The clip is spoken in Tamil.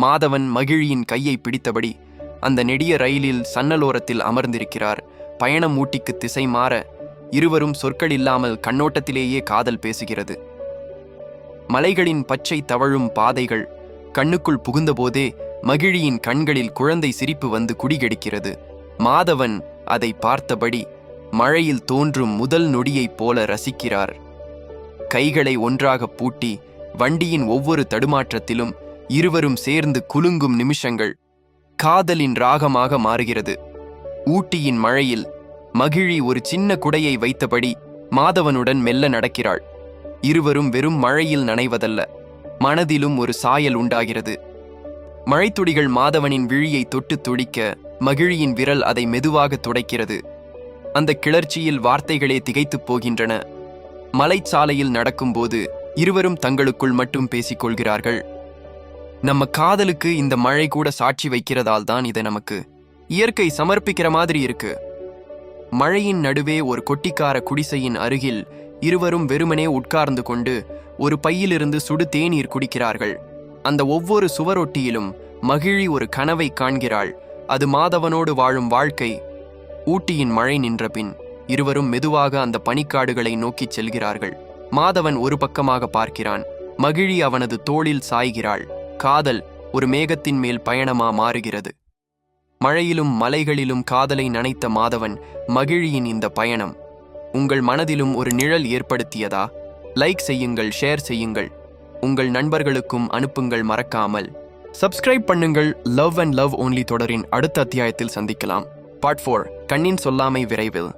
மாதவன் மகிழியின் கையை பிடித்தபடி அந்த நெடிய ரயிலில் சன்னலோரத்தில் அமர்ந்திருக்கிறார். பயணம் ஊட்டிக்கு திசை மாற இருவரும் சொற்கள் இல்லாமல் கண்ணோட்டத்திலேயே காதல் பேசுகிறது. மலைகளின் பச்சை தவழும் பாதைகள் கண்ணுக்குள் புகுந்தபோதே மகிழியின் கண்களில் குழந்தை சிரிப்பு வந்து குடிகெடுக்கிறது. மாதவன் அதை பார்த்தபடி மழையில் தோன்றும் முதல் நொடியைப் போல ரசிக்கிறார். கைகளை ஒன்றாக பூட்டி வண்டியின் ஒவ்வொரு தடுமாற்றத்திலும் இருவரும் சேர்ந்து குலுங்கும் நிமிஷங்கள் காதலின் ராகமாக மாறுகிறது. ஊட்டியின் மழையில் மகிழி ஒரு சின்ன குடையை வைத்தபடி மாதவனுடன் மெல்ல நடக்கிறாள். இருவரும் வெறும் மழையில் நனைவதல்ல மனதிலும் ஒரு சாயல் உண்டாகிறது. மழைத்துடிகள் மாதவனின் விழியை தொட்டு துடிக்க மகிழியின் விரல் அதை மெதுவாக துடைக்கிறது. அந்த கிளர்ச்சியில் வார்த்தைகளே திகைத்துப் போகின்றன. மலைச்சாலையில் நடக்கும்போது இருவரும் தங்களுக்குள் மட்டும் பேசிக் கொள்கிறார்கள். நம்ம காதலுக்கு இந்த மழை கூட சாட்சி வைக்கிறதால் தான் இதை நமக்கு இயற்கை சமர்ப்பிக்கிற மாதிரி இருக்கு. மழையின் நடுவே ஒரு கொட்டிக்கார குடிசையின் அருகில் இருவரும் வெறுமனே உட்கார்ந்து கொண்டு ஒரு பையிலிருந்து சுடு தேநீர் குடிக்கிறார்கள். அந்த ஒவ்வொரு சுவரொட்டியிலும் மகிழி ஒரு கனவை காண்கிறாள். அது மாதவனோடு வாழும் வாழ்க்கை. ஊட்டியின் மழை நின்ற பின் இருவரும் மெதுவாக அந்த பனிக்காடுகளை நோக்கிச் செல்கிறார்கள். மாதவன் ஒரு பக்கமாக பார்க்கிறான். மகிழி அவனது தோளில் சாய்கிறாள். காதல் ஒரு மேகத்தின் மேல் பயணமா மாறுகிறது. மழையிலும் மலைகளிலும் காதலை நனைத்த மாதவன் மகிழியின் இந்த பயணம். உங்கள் மனதிலும் ஒரு நிழல் ஏற்படுத்தியதா? லைக் செய்யுங்கள் ஷேர் செய்யுங்கள். உங்கள் நண்பர்களுக்கும் அனுப்புங்கள் மறக்காமல். சப்ஸ்கிரைப் பண்ணுங்கள் லவ் அண்ட் லவ் ஓன்லி தொடரின் அடுத்த அத்தியாயத்தில் சந்திக்கலாம். பார்ட் ஃபோர் கண்ணின் சொல்லாமை விரைவில்.